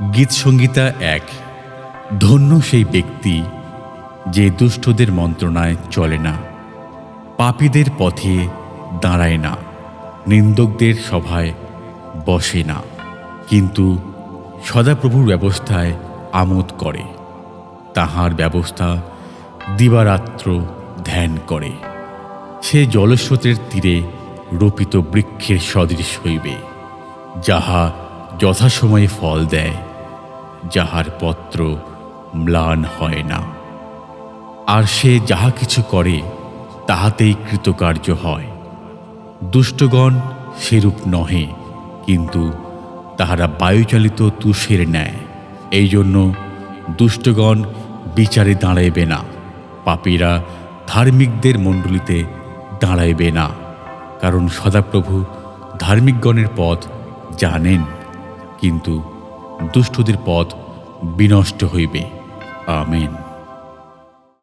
গীত সংগীতা এক। ধন্য সেই ব্যক্তি যে দুষ্টদের মন্ত্রণায় চলে না, পাপীদের পথে দাঁড়ায় না, নিন্দকদের সভায় বসে না, কিন্তু সদাপ্রভুর ব্যবস্থায় আমোদ করে, তাহার ব্যবস্থা দিবারাত্র ধ্যান করে। সে জলস্রোতের তীরে রোপিত বৃক্ষের সদৃশ হইবে, যাহা যথাসময়ে ফল দেয়। যাহার পত্র ম্লান হয় না। আর সে যাহা কিছু করে, তাহাতেই কৃতকার্য হয়। দুষ্টগণ সেরূপ নহে, কিন্তু তাহারা বায়ুচালিত তুষের ন্যায়। এই জন্য দুষ্টগণ বিচারে দাঁড়াইবে না। পাপীরা ধার্মিকদের মণ্ডলীতে দাঁড়াইবে না। কারণ সদাপ্রভু ধার্মিকগণের পথ জানেন, কিন্তু দুষ্টদের পথ বিনষ্ট হইবে। আমেন।